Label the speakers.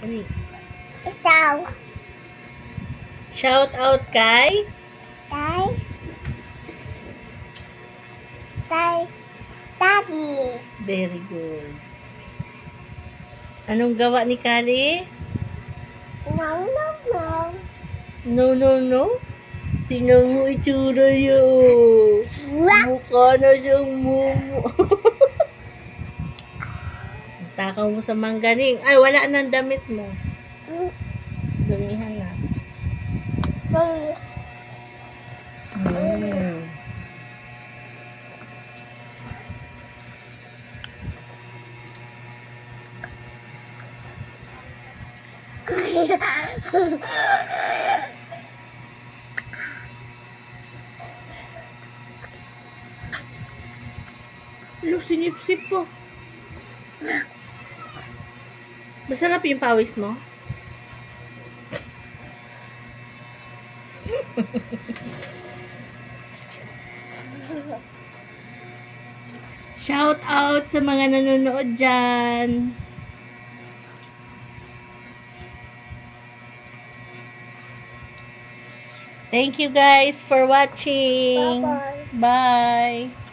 Speaker 1: Ano?
Speaker 2: Ikaw.
Speaker 1: Shout out kay
Speaker 2: Tay. Tay. Daddy.
Speaker 1: Very good. Anong gawa ni Kali?
Speaker 2: No, no, no.
Speaker 1: No, no, no. Tingnan mo itsura niya. oh. Mukha na siyang mumu. Takaw mo sa mangganing. Ay, wala nang damit mo. Dumihan na. Mm. Lo, sinipsip po. Masarap yung pawis mo? Shout out sa mga nanonood dyan. Thank you guys for watching.
Speaker 2: Bye-bye.
Speaker 1: Bye.